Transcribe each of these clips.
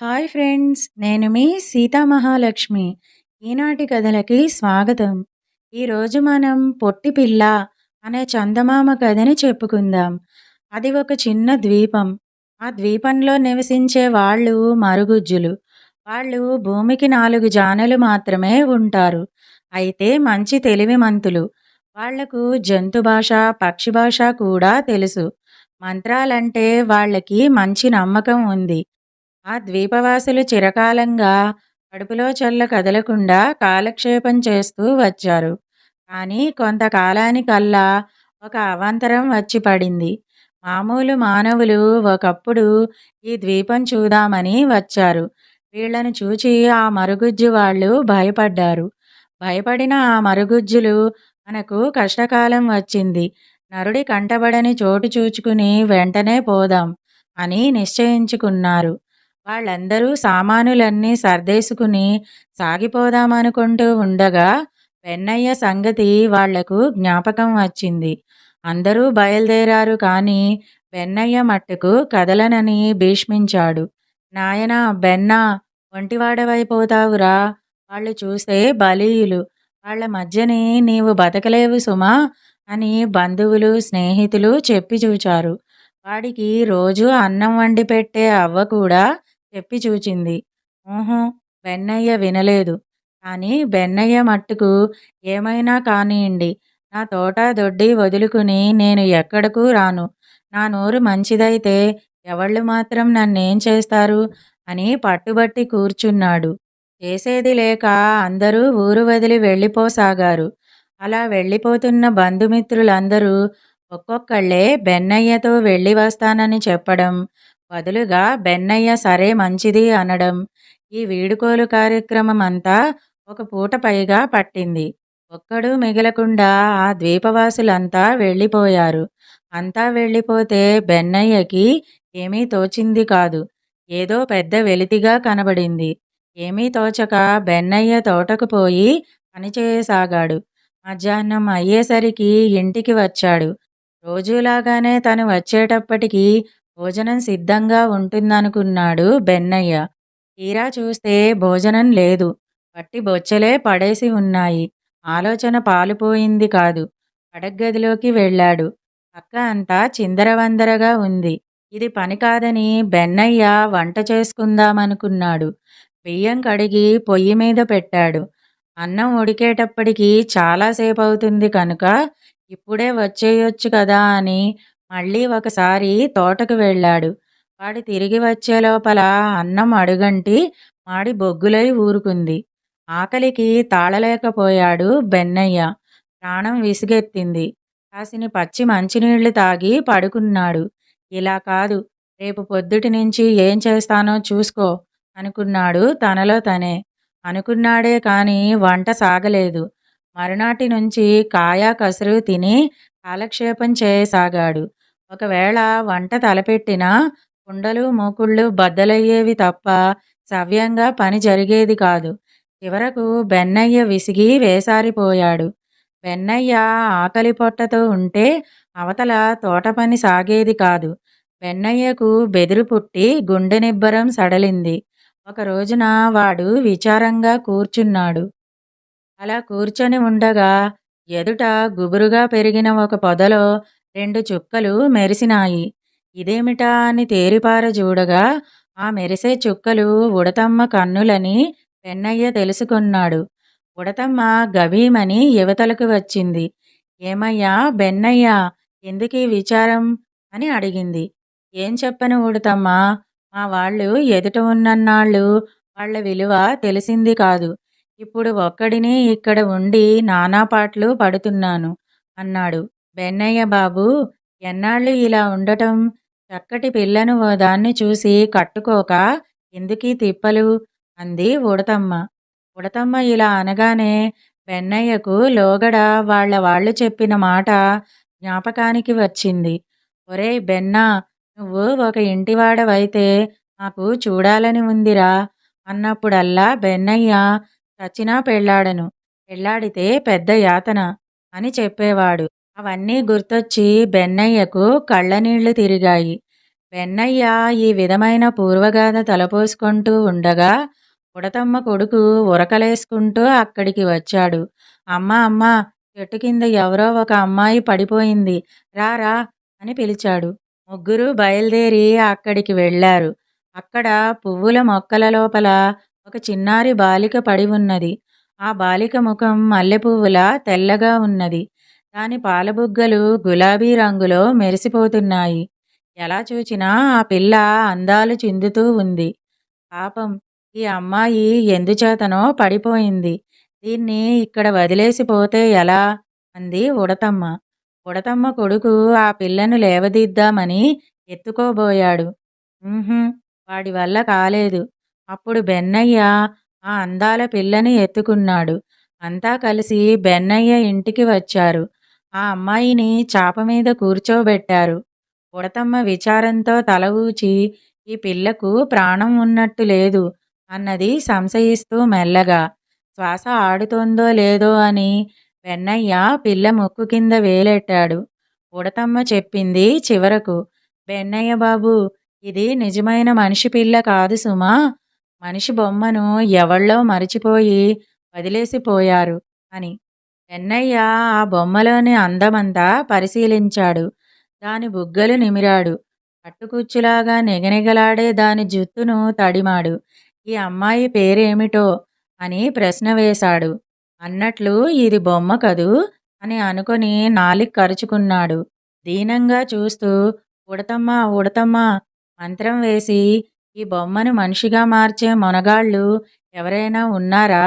Hi friends నేను మీ సీతామహాలక్ష్మి ఈనాటి కథలకి స్వాగతం. ఈరోజు మనం పొట్టి పిల్ల అనే చందమామ కథని చెప్పుకుందాం. అది ఒక చిన్న ద్వీపం. ఆ ద్వీపంలో నివసించే వాళ్ళు మరుగుజ్జులు. వాళ్ళు భూమికి నాలుగు జానలు మాత్రమే ఉంటారు. అయితే మంచి తెలివిమంతులు వాళ్ళకు జంతు భాష పక్షి భాష కూడా తెలుసు. మంత్రాలంటే వాళ్ళకి మంచి నమ్మకం ఉంది. ఆ ద్వీపవాసులు చిరకాలంగా కడుపులో చల్ల కదలకుండా కాలక్షేపం చేస్తూ వచ్చారు. కానీ కొంతకాలానికల్లా ఒక అవాంతరం వచ్చి పడింది. మామూలు మానవులు ఒకప్పుడు ఈ ద్వీపం చూద్దామని వచ్చారు. వీళ్ళను చూచి ఆ మరుగుజ్జు వాళ్ళు భయపడ్డారు. భయపడిన ఆ మరుగుజ్జులు మనకు కష్టకాలం వచ్చింది. నరుడి కంటబడని చోటు చూచుకుని వెంటనే పోదాం అని నిశ్చయించుకున్నారు. వాళ్ళందరూ సామానులన్నీ సర్దేసుకుని సాగిపోదామనుకుంటూ ఉండగా వెన్నయ్య సంగతి వాళ్ళకు జ్ఞాపకం వచ్చింది. అందరూ బయలుదేరారు కానీ వెన్నయ్య మట్టుకు కదలనని భీష్మించాడు. నాయన బెన్న ఒంటివాడవైపోతావురా. వాళ్ళు చూస్తే బలీయులు. వాళ్ళ మధ్యని నీవు బతకలేవు సుమా అని బంధువులు స్నేహితులు చెప్పి చూచారు. వాడికి రోజు అన్నం వండి పెట్టే అవ్వ కూడా చెప్పి చూచింది. ఊహు బెన్నయ్య వినలేదు. కానీ బెన్నయ్య మట్టుకు ఏమైనా కానియండి. నా తోట దొడ్డి వదులుకుని నేను ఎక్కడకు రాను. నా నోరు మంచిదైతే ఎవళ్ళు మాత్రం నన్నేం చేస్తారు? అని పట్టుబట్టి కూర్చున్నాడు. చేసేది లేక అందరూ ఊరు వదిలి వెళ్ళిపోసాగారు. అలా వెళ్ళిపోతున్న బంధుమిత్రులందరూ ఒక్కొక్కళ్ళే బెన్నయ్యతో వెళ్ళి వస్తానని చెప్పడం బదులుగా బెన్నయ్య సరే మంచిది అనడం ఈ వీడుకోలు కార్యక్రమం అంతా ఒక పూట పైగా పట్టింది. ఒక్కడూ మిగలకుండా ఆ ద్వీపవాసులంతా వెళ్ళిపోయారు. అంతా వెళ్ళిపోతే బెన్నయ్యకి ఏమీ తోచింది కాదు. ఏదో పెద్ద వెలితిగా కనబడింది. ఏమీ తోచక బెన్నయ్య తోటకు పోయి పనిచేయసాగాడు మధ్యాహ్నం అయ్యేసరికి ఇంటికి వచ్చాడు. రోజులాగానే తను వచ్చేటప్పటికి భోజనం సిద్ధంగా ఉంటుందనుకున్నాడు బెన్నయ్య. తీరా చూస్తే భోజనం లేదు. పట్టి బొచ్చలే పడేసి ఉన్నాయి. ఆలోచన పాలుపోయింది కాదు. పడగ్గదిలోకి వెళ్ళాడు. పక్క అంతా చిందరవందరగా ఉంది. ఇది పని కాదని బెన్నయ్య వంట చేసుకుందామనుకున్నాడు. బియ్యం కడిగి పొయ్యి మీద పెట్టాడు. అన్నం ఉడికేటప్పటికి చాలాసేపు అవుతుంది కనుక ఇప్పుడే వచ్చేయొచ్చు కదా అని మళ్ళీ ఒకసారి తోటకు వెళ్ళాడు. వాడు తిరిగి వచ్చే లోపల అన్నం అడుగంటి మాడి బొగ్గులై ఊరుకుంది. ఆకలికి తాళలేకపోయాడు బెన్నయ్య. ప్రాణం విసిగెత్తింది. కాసిని పచ్చి మంచినీళ్ళు తాగి పడుకున్నాడు. ఇలా కాదు రేపు పొద్దుటి నుంచి ఏం చేస్తానో చూసుకో అనుకున్నాడు తనలో తనే. అనుకున్నాడే కాని వంట సాగలేదు. మరునాటి నుంచి కాయా కసురు తిని కాలక్షేపం చేయసాగాడు. ఒకవేళ వంట తలపెట్టినా కుండలు మూకుళ్ళు బద్దలయ్యేవి తప్ప సవ్యంగా పని జరిగేది కాదు. చివరకు బెన్నయ్య విసిగి వేసారిపోయాడు. బెన్నయ్య ఆకలి పొట్టతో ఉంటే అవతల తోట పని సాగేది కాదు. బెన్నయ్యకు బెదిరి పుట్టి గుండె నిబ్బరం సడలింది. ఒక రోజున వాడు విచారంగా కూర్చున్నాడు. అలా కూర్చొని ఉండగా ఎదుట గుబురుగా పెరిగిన ఒక పొదలో రెండు చుక్కలు మెరిసినాయి. ఇదేమిటా అని తేరిపార చూడగా ఆ మెరిసే చుక్కలు ఉడతమ్మ కన్నులని పెన్నయ్య తెలుసుకున్నాడు. ఉడతమ్మ గభీమని యువతలకు వచ్చింది. ఏమయ్యా బెన్నయ్య ఎందుకీ విచారం? అని అడిగింది. ఏం చెప్పను ఉడతమ్మ? మా వాళ్ళు ఎదుట ఉన్నన్నాళ్ళు వాళ్ళ విలువ తెలిసింది కాదు. ఇప్పుడు ఒక్కడిని ఇక్కడ ఉండి నానాపాట్లు పడుతున్నాను అన్నాడు. బెన్నయ్య బాబు ఎన్నాళ్ళు ఇలా ఉండటం? చక్కటి పిల్లను ఓ దాన్ని చూసి కట్టుకోక ఎందుకీ తిప్పలు? అంది ఉడతమ్మ. ఉడతమ్మ ఇలా అనగానే బెన్నయ్యకు లోగడ వాళ్ళ వాళ్ళు చెప్పిన మాట జ్ఞాపకానికి వచ్చింది. ఒరే బెన్నా నువ్వు ఒక ఇంటివాడవైతే నాకు చూడాలని ఉందిరా. అన్నప్పుడల్లా బెన్నయ్య చచ్చినా పెళ్ళాడను. పెళ్ళాడితే పెద్ద యాతన అని చెప్పేవాడు. అవన్నీ గుర్తొచ్చి బెన్నయ్యకు కళ్ళనీళ్ళు తిరిగాయి. బెన్నయ్య ఈ విధమైన పూర్వగాథ తలపోసుకుంటూ ఉండగా ఉడతమ్మ కొడుకు ఉరకలేసుకుంటూ అక్కడికి వచ్చాడు. అమ్మ అమ్మ చెట్టు కింద ఎవరో ఒక అమ్మాయి పడిపోయింది. రారా అని పిలిచాడు. ముగ్గురు బయలుదేరి అక్కడికి వెళ్ళారు. అక్కడ పువ్వుల మొక్కల లోపల ఒక చిన్నారి బాలిక పడి ఉన్నది. ఆ బాలిక ముఖం మల్లెపువ్వులా తెల్లగా ఉన్నది. దాని పాలబుగ్గలు గులాబీ రంగులో మెరిసిపోతున్నాయి. ఎలా చూచినా ఆ పిల్ల అందాలు చిందుతూ ఉంది. పాపం ఈ అమ్మాయి ఎందుచేతనో పడిపోయింది. దీన్ని ఇక్కడ వదిలేసిపోతే ఎలా? అంది ఉడతమ్మ. ఉడతమ్మ కొడుకు ఆ పిల్లను లేవదీద్దామని ఎత్తుకోబోయాడు. వాడి వల్ల కాలేదు. అప్పుడు బెన్నయ్య ఆ అందాల పిల్లని ఎత్తుకున్నాడు. అంతా కలిసి బెన్నయ్య ఇంటికి వచ్చారు. ఆ అమ్మాయిని చాప మీద కూర్చోబెట్టారు. ఉడతమ్మ విచారంతో తల ఊచి ఈ పిల్లకు ప్రాణం ఉన్నట్టు లేదు అన్నది సంశయిస్తూ మెల్లగా. శ్వాస ఆడుతోందో లేదో అని వెన్నయ్య పిల్ల ముక్కు కింద వేలెట్టాడు. ఉడతమ్మ చెప్పింది చివరకు బెన్నయ్య బాబు ఇది నిజమైన మనిషి పిల్ల కాదు సుమా. మనిషి బొమ్మను ఎవళ్ళో మరిచిపోయి వదిలేసిపోయారు అని. ఎన్నయ్య ఆ బొమ్మలోని అందమంతా పరిశీలించాడు. దాని బుగ్గలు నిమిరాడు. పట్టుకుచ్చులాగా నిగనిగలాడే దాని జుత్తును తడిమాడు. ఈ అమ్మాయి పేరేమిటో అని ప్రశ్న వేశాడు. అన్నట్లు ఇది బొమ్మ కదూ అని అనుకొని నాలిక్ కరుచుకున్నాడు దీనంగా చూస్తూ ఉడతమ్మ ఉడతమ్మ మంత్రం వేసి ఈ బొమ్మను మనిషిగా మార్చే మొనగాళ్ళు ఎవరైనా ఉన్నారా?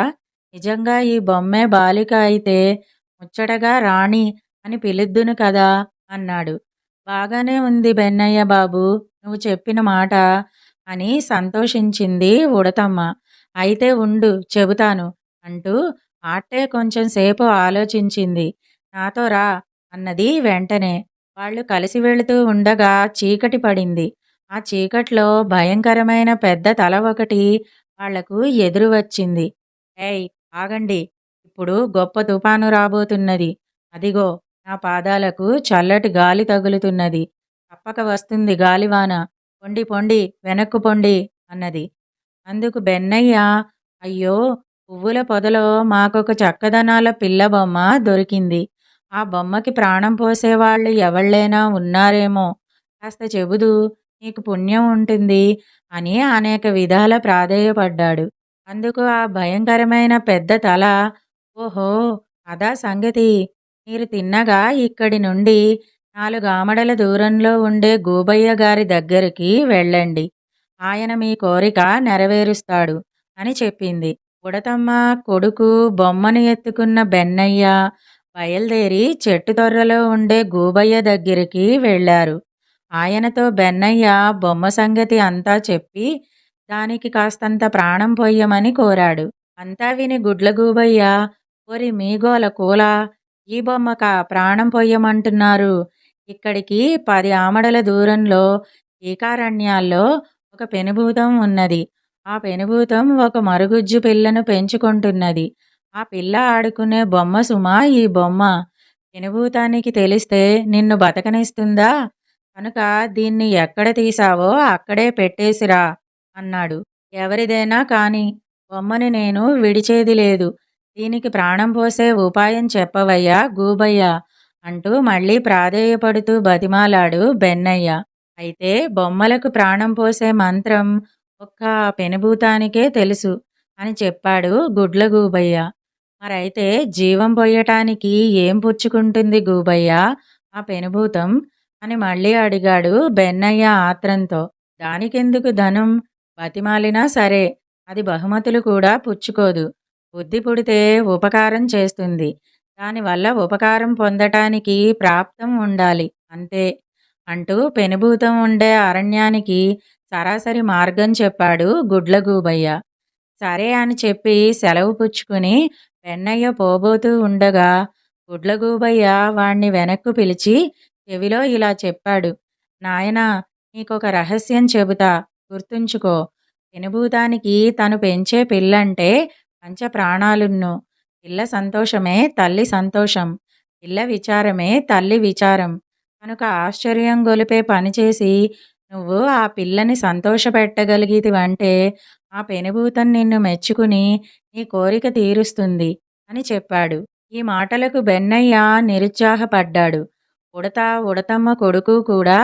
నిజంగా ఈ బొమ్మే బాలిక అయితే ముచ్చటగా రాణి అని పిలుద్దును కదా అన్నాడు. బాగానే ఉంది బెన్నయ్య బాబు నువ్వు చెప్పిన మాట అని సంతోషించింది ఉడతమ్మ. అయితే ఉండు చెబుతాను అంటూ ఆట్టే కొంచెం సేపు ఆలోచించింది. నాతో రా అన్నది వెంటనే. వాళ్ళు కలిసి వెళుతూ ఉండగా చీకటి పడింది. ఆ చీకట్లో భయంకరమైన పెద్ద తల ఒకటి వాళ్ళకు ఎదురు వచ్చింది ఏయ్ ఆగండి. ఇప్పుడు గొప్ప తుఫాను రాబోతున్నది. అదిగో నా పాదాలకు చల్లటి గాలి తగులుతున్నది. తప్పక వస్తుంది గాలివాన. పొండి పొండి వెనక్కు పొండి అన్నది. అందుకు బెన్నయ్య అయ్యో పువ్వుల పొదలో మాకొక చక్కదనాల పిల్ల బొమ్మ దొరికింది. ఆ బొమ్మకి ప్రాణం పోసేవాళ్ళు ఎవళ్ళైనా ఉన్నారేమో. కాస్త చెబుదు నీకు పుణ్యం ఉంటుంది అని అనేక విధాల ప్రాధేయపడ్డాడు. అందుకు ఆ భయంకరమైన పెద్ద తల ఓహో అదా సంగతి. మీరు తిన్నగా ఇక్కడి నుండి నాలుగు ఆమడల దూరంలో ఉండే గోబయ్య గారి దగ్గరికి వెళ్ళండి. ఆయన మీ కోరిక నెరవేరుస్తాడు అని చెప్పింది. ఉడతమ్మ కొడుకు బొమ్మను ఎత్తుకున్న బెన్నయ్య బయలుదేరి చెట్టు తొర్రలో ఉండే గూబయ్య దగ్గరికి వెళ్ళారు. ఆయనతో బెన్నయ్య బొమ్మ సంగతి అంతా చెప్పి దానికి కాస్తంత ప్రాణం పొయ్యమని కోరాడు. అంతా విని గుడ్లగూబయ్య ఒరి మీగోల కూల ఈ బొమ్మక ప్రాణం పొయ్యమంటున్నారు. ఇక్కడికి పది ఆమడల దూరంలో ఏకారణ్యాల్లో ఒక పెనుభూతం ఉన్నది. ఆ పెనుభూతం ఒక మరుగుజ్జు పిల్లను పెంచుకుంటున్నది. ఆ పిల్ల ఆడుకునే బొమ్మ సుమా ఈ బొమ్మ. పెనుభూతానికి తెలిస్తే నిన్ను బతకనిస్తుందా? కనుక దీన్ని ఎక్కడ తీసావో అక్కడే పెట్టేసిరా. అన్నాడు. ఎవరిదైనా కాని బొమ్మని నేను విడిచేది లేదు. దీనికి ప్రాణం పోసే ఉపాయం చెప్పవయ్యా గూబయ్య అంటూ మళ్ళీ ప్రాధేయపడుతూ బతిమాలాడు బెన్నయ్య. అయితే బొమ్మలకు ప్రాణం పోసే మంత్రం ఒక్క పెనుభూతానికే తెలుసు అని చెప్పాడు గుడ్ల గూబయ్య. మరైతే జీవం పొయ్యటానికి ఏం పుచ్చుకుంటుంది గూబయ్య ఆ పెనుభూతం అని మళ్ళీ అడిగాడు బెన్నయ్య ఆత్రంతో. దానికెందుకు ధనం? బతిమాలినా సరే అది బహుమతులు కూడా పుచ్చుకోదు. బుద్ధి పుడితే ఉపకారం చేస్తుంది. దానివల్ల ఉపకారం పొందటానికి ప్రాప్తం ఉండాలి. అంతే. అంటూ పెనుభూతం ఉండే అరణ్యానికి సరాసరి మార్గం చెప్పాడు గుడ్లగూబయ్య. సరే అని చెప్పి సెలవు పుచ్చుకుని పెన్నయ్య పోబోతూ ఉండగా గుడ్లగూబయ్య వాణ్ణి వెనక్కు పిలిచి చెవిలో ఇలా చెప్పాడు. నాయనా నీకొక రహస్యం చెబుతా. గుర్తుంచుకో. పెనుభూతానికి తను పెంచే పిల్లంటే పంచ ప్రాణాలున్ను. పిల్ల సంతోషమే తల్లి సంతోషం. పిల్ల విచారమే తల్లి విచారం. కనుక ఆశ్చర్యం గొలిపే పనిచేసి నువ్వు ఆ పిల్లని సంతోషపెట్టగలిగితివంటే ఆ పెనుభూతం నిన్ను మెచ్చుకుని నీ కోరిక తీరుస్తుంది అని చెప్పాడు. ఈ మాటలకు బెన్నయ్య నిరుత్సాహపడ్డాడు. ఉడత ఉడతమ్మ కొడుకు కూడా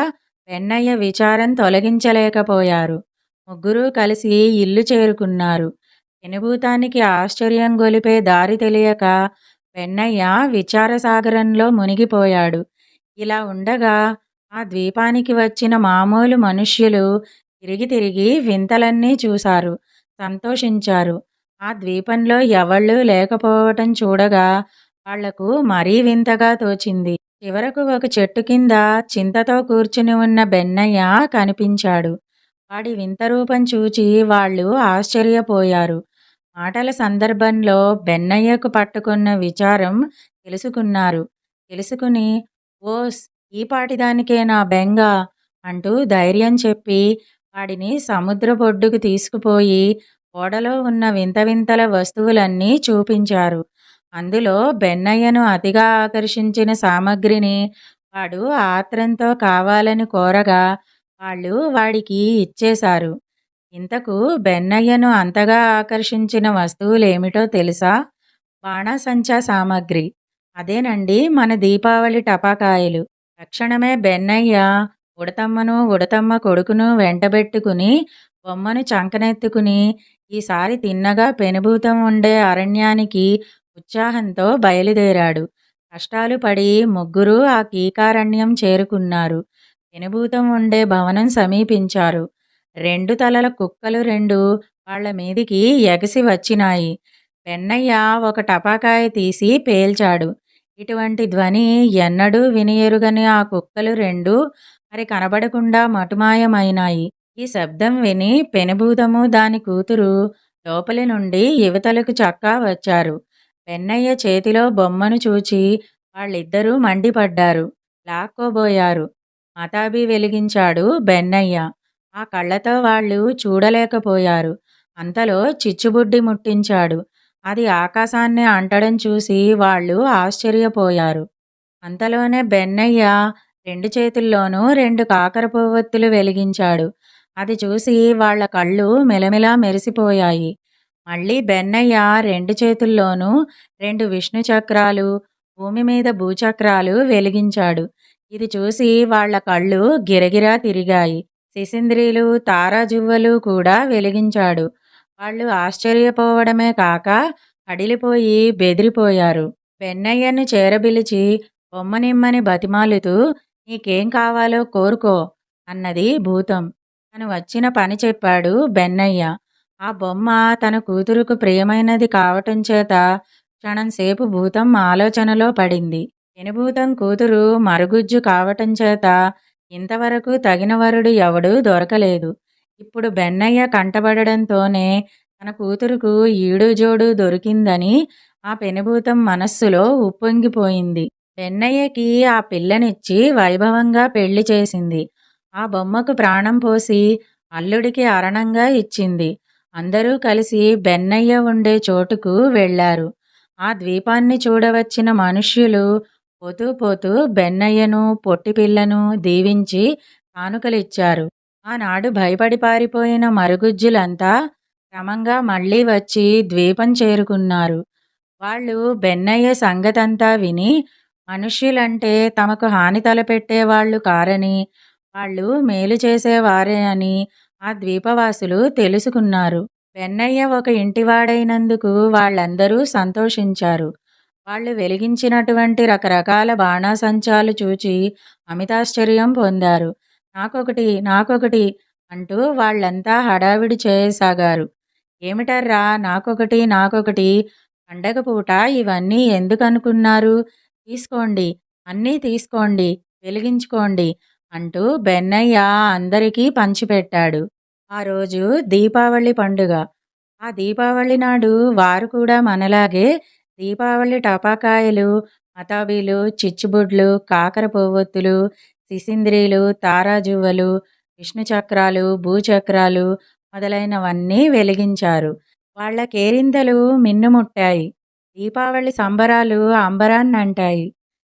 వెన్నయ్య విచారం తొలగించలేకపోయారు. ముగ్గురూ కలిసి ఇల్లు చేరుకున్నారు. పెనుభూతానికి ఆశ్చర్యం గొలిపే దారి తెలియక వెన్నయ్య విచారసాగరంలో మునిగిపోయాడు. ఇలా ఉండగా ఆ ద్వీపానికి వచ్చిన మామూలు మనుష్యులు తిరిగి తిరిగి వింతలన్నీ చూశారు. సంతోషించారు. ఆ ద్వీపంలో ఎవళ్ళు లేకపోవటం చూడగా వాళ్ళకు మరీ వింతగా తోచింది. చివరకు ఒక చెట్టు కింద చింతతో కూర్చుని ఉన్న బెన్నయ్య కనిపించాడు. వాడి వింత రూపం చూచి వాళ్ళు ఆశ్చర్యపోయారు. మాటల సందర్భంలో బెన్నయ్యకు పట్టుకున్న విచారం తెలుసుకున్నారు. తెలుసుకుని ఓస్ ఈ పాటిదానికే నా బెంగ? అంటూ ధైర్యం చెప్పి వాడిని సముద్ర బొడ్డుకు తీసుకుపోయి ఓడలో ఉన్న వింత వింతల వస్తువులన్నీ చూపించారు. అందులో బెన్నయ్యను అతిగా ఆకర్షించిన సామగ్రిని వాడు ఆత్రంతో కావాలని కోరగా వాళ్ళు వాడికి ఇచ్చేశారు. ఇంతకు బెన్నయ్యను అంతగా ఆకర్షించిన వస్తువులేమిటో తెలుసా? బాణాసంచా సామాగ్రి. అదేనండి మన దీపావళి టపాకాయలు. తక్షణమే బెన్నయ్య ఉడతమ్మను ఉడతమ్మ కొడుకును వెంటబెట్టుకుని బొమ్మను చంకనెత్తుకుని ఈసారి తిన్నగా పెనుభూతం ఉండే అరణ్యానికి ఉత్సాహంతో బయలుదేరాడు. కష్టాలు పడి ముగ్గురు ఆ కీకారణ్యం చేరుకున్నారు. పెనుభూతం ఉండే భవనం సమీపించారు. రెండు తలల కుక్కలు రెండు వాళ్ళ మీదికి ఎగసి వచ్చినాయి. పెన్నయ్య ఒక టపాకాయ తీసి పేల్చాడు. ఇటువంటి ధ్వని ఎన్నడూ వినియరుగని ఆ కుక్కలు రెండు మరి కనబడకుండా మటుమాయమైనాయి. ఈ శబ్దం విని పెనుభూతము దాని కూతురు లోపలి నుండి యువతలకు చక్కా వచ్చారు. పెన్నయ్య చేతిలో బొమ్మను చూచి వాళ్ళిద్దరూ మండిపడ్డారు. లాక్కోబోయారు. మతాబి వెలిగించాడు బెన్నయ్య. ఆ కళ్ళతో వాళ్ళు చూడలేకపోయారు. అంతలో చిచ్చుబుడ్డి ముట్టించాడు. అది ఆకాశాన్ని అంటడం చూసి వాళ్ళు ఆశ్చర్యపోయారు. అంతలోనే బెన్నయ్య రెండు చేతుల్లోనూ రెండు కాకర పువ్వొత్తులు వెలిగించాడు. అది చూసి వాళ్ళ కళ్ళు మెలమెలా మెరిసిపోయాయి. మళ్ళీ బెన్నయ్య రెండు చేతుల్లోనూ రెండు విష్ణు చక్రాలు భూమి మీద భూచక్రాలు వెలిగించాడు. ఇది చూసి వాళ్ళ కళ్ళు గిరగిరా తిరిగాయి. శిశింద్రిలు తారాజువ్వలు కూడా వెలిగించాడు. వాళ్ళు ఆశ్చర్యపోవడమే కాక కడిలిపోయి బెదిరిపోయారు. పెన్నయ్యను చేరబిలిచి బొమ్మనిమ్మని బతిమాలుతూ నీకేం కావాలో కోరుకో అన్నది భూతం. తను వచ్చిన పని చెప్పాడు బెన్నయ్య. ఆ బొమ్మ తన కూతురుకు ప్రియమైనది కావటం చేత క్షణంసేపు భూతం ఆలోచనలో పడింది. పెనుభూతం కూతురు మరుగుజ్జు కావటం చేత ఇంతవరకు తగిన వరుడు ఎవడూ దొరకలేదు. ఇప్పుడు బెన్నయ్య కంటబడడంతోనే తన కూతురుకు ఈడు జోడు దొరికిందని ఆ పెనుభూతం మనస్సులో ఉప్పొంగిపోయింది. బెన్నయ్యకి ఆ పిల్లనిచ్చి వైభవంగా పెళ్ళి చేసింది. ఆ బొమ్మకు ప్రాణం పోసి అల్లుడికి అరణంగా ఇచ్చింది. అందరూ కలిసి బెన్నయ్య ఉండే చోటుకు వెళ్ళారు ఆ ద్వీపాన్ని చూడవచ్చిన మనుష్యులు పోతూ పోతూ బెన్నయ్యను పొట్టిపిల్లను దీవించి కానుకలిచ్చారు. ఆనాడు భయపడి పారిపోయిన మరుగుజ్జులంతా క్రమంగా మళ్ళీ వచ్చి ద్వీపం చేరుకున్నారు. వాళ్ళు బెన్నయ్య సంగతంతా విని మనుష్యులంటే తమకు హాని తలపెట్టేవాళ్ళు కారని వాళ్ళు మేలు చేసేవారే అని ఆ ద్వీపవాసులు తెలుసుకున్నారు. వెన్నయ్య ఒక ఇంటివాడైనందుకు వాళ్ళందరూ సంతోషించారు. వాళ్ళు వెలిగించినటువంటి రకరకాల బాణాసంచాలు చూచి అమితాశ్చర్యం పొందారు. నాకొకటి నాకొకటి అంటూ వాళ్ళంతా హడావిడి చేయసాగారు. ఏమిటర్రా నాకొకటి నాకొకటి పండగ పూట ఇవన్నీ ఎందుకనుకున్నారు? తీసుకోండి అన్నీ తీసుకోండి వెలిగించుకోండి అంటూ బెన్నయ్య అందరికీ పంచిపెట్టాడు. ఆ రోజు దీపావళి పండుగ. ఆ దీపావళి నాడు వారు కూడా మనలాగే దీపావళి టపాకాయలు మతాబీలు చిచ్చుబుడ్లు కాకర పువ్వొత్తులు సిసింద్రీలు తారాజువ్వలు విష్ణు చక్రాలు భూచక్రాలు మొదలైనవన్నీ వెలిగించారు. వాళ్ళ కేరింతలు మిన్నుముట్టాయి. దీపావళి సంబరాలు అంబరాన్నంటాయి.